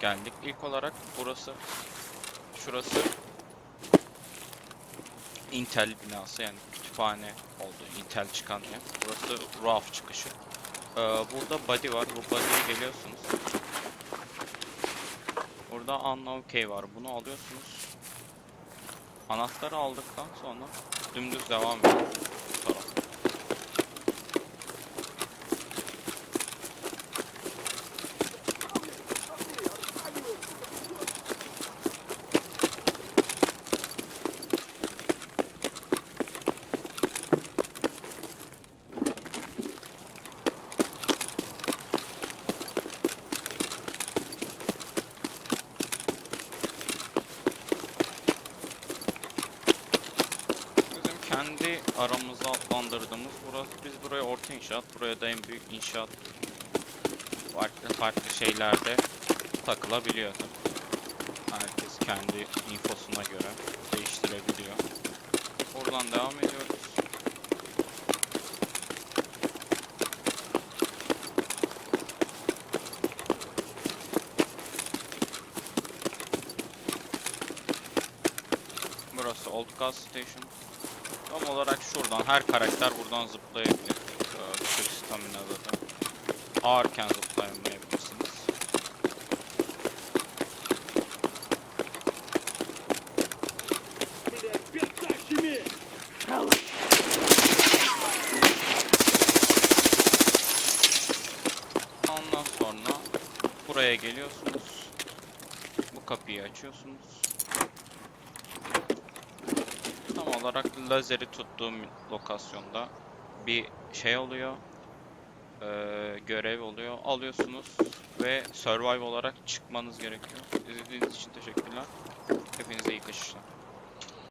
geldik. İlk olarak burası, şurası Intel binası yani kütüphane oldu. Intel çıkan yer. Burası RAF çıkışı. Ee, burada body var. Bu body'ye geliyorsunuz. Burada unknown key var. Bunu alıyorsunuz. Anahtarı aldıktan sonra dümdüz devam ediyor. Kendi aramızda adlandırdığımız burası biz buraya orta inşaat, buraya da en büyük inşaat farklı farklı şeylerde takılabiliyor. Herkes kendi infosuna göre değiştirebiliyor. Buradan devam ediyoruz. Burası Old Gas Station. Şuradan her karakter buradan zıplayabilir. Ee, Düşük staminada da. Ağırken zıplayamayabilirsiniz. Ondan sonra buraya geliyorsunuz. Bu kapıyı açıyorsunuz. Olarak lazeri tuttuğum lokasyonda bir şey oluyor. Ee, görev oluyor. Alıyorsunuz ve survive olarak çıkmanız gerekiyor. İzlediğiniz için teşekkürler. Hepinize iyi kaçışlar.